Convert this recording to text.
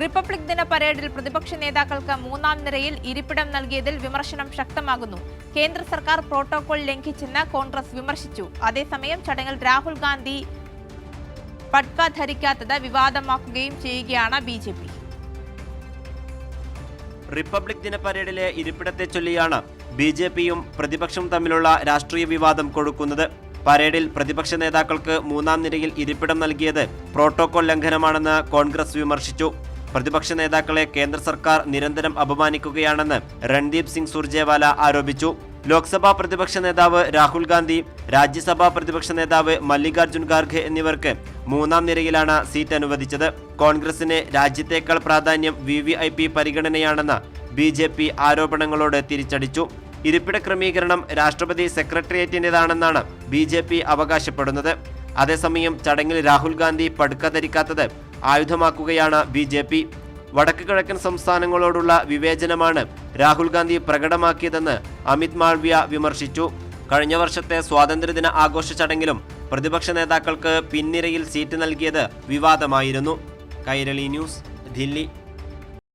Republic ദിന പരേഡിൽ പ്രതിപക്ഷ നേതാക്കൾക്ക് മൂന്നാം നിരയിൽ ഇരിപ്പിടം നൽകിയതിൽ വിമർശനം ശക്തമാകുന്നു. കേന്ദ്ര സർക്കാർ പ്രോട്ടോകോൾ ലംഘിച്ചെന്ന് കോൺഗ്രസ് വിമർശിച്ചു. അതേസമയം ചടങ്ങിൽ രാഹുൽ ഗാന്ധി പട്ക ധരിക്കാത്തത് വിവാദമാക്കുകയും ചെയ്യുകയാണ് ബി ജെ പി. റിപ്പബ്ലിക് ദിന പരേഡിലെ ഇരിപ്പിടത്തെ ചൊല്ലിയാണ് ബി ജെ പിയും പ്രതിപക്ഷവും തമ്മിലുള്ള രാഷ്ട്രീയ വിവാദം കൊടുക്കുന്നത് പരേഡിൽ പ്രതിപക്ഷ നേതാക്കൾക്ക് മൂന്നാം നിരയിൽ ഇരിപ്പിടം നൽകിയത് പ്രോട്ടോകോൾ ലംഘനമാണെന്ന് കോൺഗ്രസ് വിമർശിച്ചു. പ്രതിപക്ഷ നേതാക്കളെ കേന്ദ്ര സർക്കാർ നിരന്തരം അപമാനിക്കുകയാണെന്ന് രൺദീപ് സിംഗ് സുർജേവാല ആരോപിച്ചു. ലോക്സഭാ പ്രതിപക്ഷ നേതാവ് രാഹുൽ ഗാന്ധി രാജ്യസഭാ പ്രതിപക്ഷ നേതാവ് മല്ലികാർജുൻ ഖാർഖെ എന്നിവർക്ക് മൂന്നാം നിരയിലാണ് സീറ്റ് അനുവദിച്ചത്. കോൺഗ്രസിന് രാജ്യത്തേക്കാൾ പ്രാധാന്യം വി വി ഐ പി പരിഗണനയാണെന്ന് ബി ജെ പി ആരോപണങ്ങളോട് തിരിച്ചടിച്ചു. ഇരിപ്പിട ക്രമീകരണം രാഷ്ട്രപതി സെക്രട്ടേറിയറ്റിന്റെതാണെന്നാണ് ബി ജെ പി അവകാശപ്പെടുന്നത്. അതേസമയം ചടങ്ങിൽ രാഹുൽ ഗാന്ധി പടുക്ക ധരിക്കാത്തത് ആയുധമാക്കുകയാണ് ബി ജെ പി. വടക്ക് കിഴക്കൻ സംസ്ഥാനങ്ങളോടുള്ള വിവേചനമാണ് രാഹുൽ ഗാന്ധി പ്രകടമാക്കിയതെന്ന് അമിത് മാൾവിയ വിമർശിച്ചു. കഴിഞ്ഞ വർഷത്തെ സ്വാതന്ത്ര്യദിന ആഘോഷ ചടങ്ങിലും പ്രതിപക്ഷ നേതാക്കൾക്ക് പിൻനിരയിൽ സീറ്റ് നൽകിയത് വിവാദമായിരുന്നു. കൈരളി ന്യൂസ് ദില്ലി.